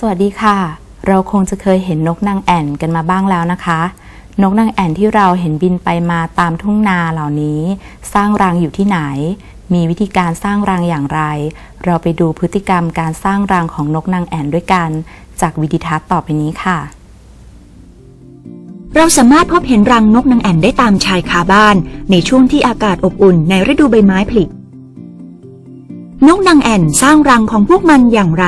สวัสดีค่ะ เราคงจะเคยเห็นนกนางแอ่นกันมาบ้างแล้วนะคะ นกนางแอ่นที่เราเห็นบินไปมาตามทุ่งนาเหล่านี้ สร้างรังอยู่ที่ไหน มีวิธีการสร้างรังอย่างไร เราไปดูพฤติกรรมการสร้างรังของนกนางแอ่นด้วยกัน จากวิดีทัศน์ต่อไปนี้ค่ะ เราสามารถพบเห็นรังนกนางแอ่นได้ตามชายคาบ้าน ในช่วงที่อากาศอบอุ่นในฤดูใบไม้ผลินกนางแอ่นสร้างรังของพวกมันอย่างไร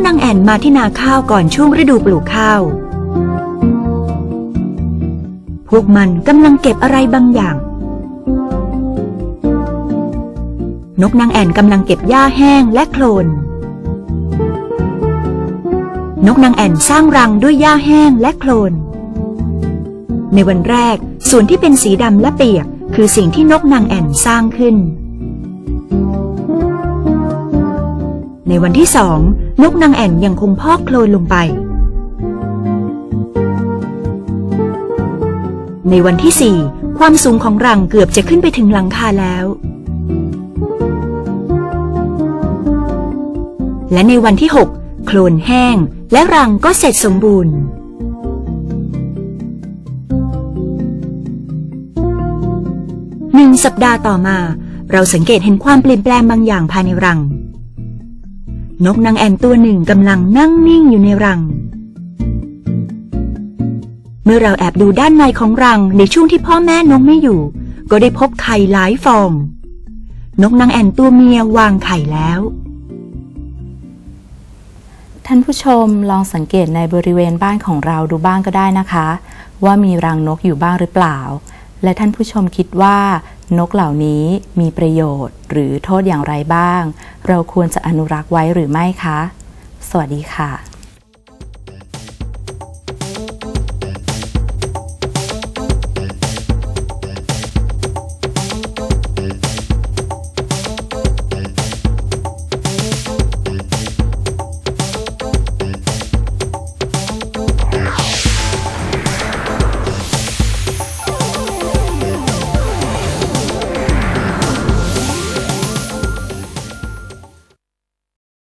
นกนางแอ่นมาที่นาข้าวก่อนช่วงฤดูปลูกข้าว พวกมันกำลังเก็บอะไรบางอย่าง นกนางแอ่นกำลังเก็บหญ้าแห้งและโคลน นกนางแอ่นสร้างรังด้วยหญ้าแห้งและโคลน ในวันแรกส่วนที่เป็นสีดำและเปียก คือสิ่งที่นกนางแอ่นสร้างขึ้นในวันที่สอง นกนางแอ่นยังคงพอกโคลนลงไป ในวันที่สี่ความสูงของรังเกือบจะขึ้นไปถึงหลังคาแล้ว และในวันที่หกโคลนแห้ง และรังก็เสร็จสมบูรณ์หนึ่งสัปดาห์ต่อมา เราสังเกตเห็นความเปลี่ยนแปลงบางอย่างภายในรัง นกนางแอ่นตัวหนึ่งกำลังนั่งนิ่งอยู่ในรัง เมื่อเราแอบดูด้านในของรังในช่วงที่พ่อแม่นกไม่อยู่ ก็ได้พบไข่หลายฟอง นกนางแอ่นตัวเมียวางไข่แล้ว ท่านผู้ชมลองสังเกตในบริเวณบ้านของเราดูบ้างก็ได้นะคะ ว่ามีรังนกอยู่บ้างหรือเปล่า และท่านผู้ชมคิดว่า นกเหล่านี้มีประโยชน์หรือโทษอย่างไรบ้าง เราควรจะอนุรักษ์ไว้หรือไม่คะ สวัสดีค่ะ